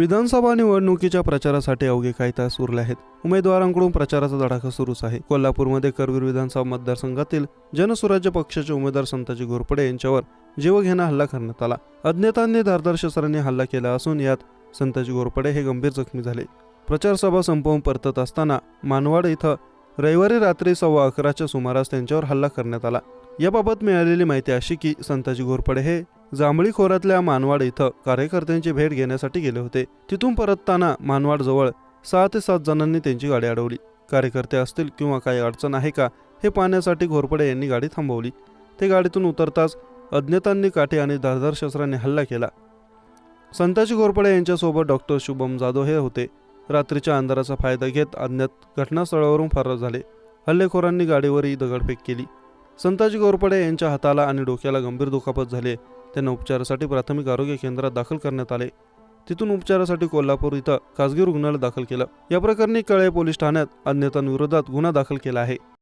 विधानसभा निवडणुकीच्या प्रचारासाठी अवघे काही तास उरले आहेत. उमेदवारांकडून प्रचाराचा धडाका सुरूच आहे. कोल्हापूरमध्ये करवीर विधानसभा मतदारसंघातील जनसुराज्य पक्षाचे उमेदवार संताजी घोरपडे यांच्यावर जीवघेणा हल्ला करण्यात आला. अज्ञातांनी धारदार शस्त्रांनी हल्ला केला असून यात संताजी घोरपडे हे गंभीर जखमी झाले. प्रचारसभा संपवून परतत असताना मानवाड इथं रविवारी रात्री सव्वा अकराच्या सुमारास त्यांच्यावर हल्ला करण्यात आला. याबाबत मिळालेली माहिती अशी की संताजी घोरपडे हे जांभळी खोऱ्यातल्या मानवाड इथं कार्यकर्त्यांची भेट घेण्यासाठी गेले होते. तिथून परतताना मानवाड जवळ सहा ते सात जणांनी त्यांची गाडी अडवली. कार्यकर्ते असतील किंवा काही अडचण आहे का हे पाहण्यासाठी घोरपडे यांनी गाडी थांबवली. ते गाडीतून उतरताच अज्ञातांनी काठी आणि धारधार शस्त्रांनी हल्ला केला. संताजी घोरपडे यांच्यासोबत डॉक्टर शुभम जाधव हे होते. रात्रीच्या अंधाराचा फायदा घेत अज्ञात घटनास्थळावरून फरार झाले. हल्लेखोरांनी गाडीवरही दगडफेक केली. संताजी घोरपडे यांच्या हाताला आणि डोक्याला गंभीर दुखापत झाली. त्यांना उपचारासाठी प्राथमिक आरोग्य केंद्रात दाखल करण्यात आले. तिथून उपचारासाठी कोल्हापूर इथं खासगी रुग्णालयात दाखल केलं. या प्रकरणी कळे पोलीस ठाण्यात अज्ञातांविरोधात गुन्हा दाखल केला आहे.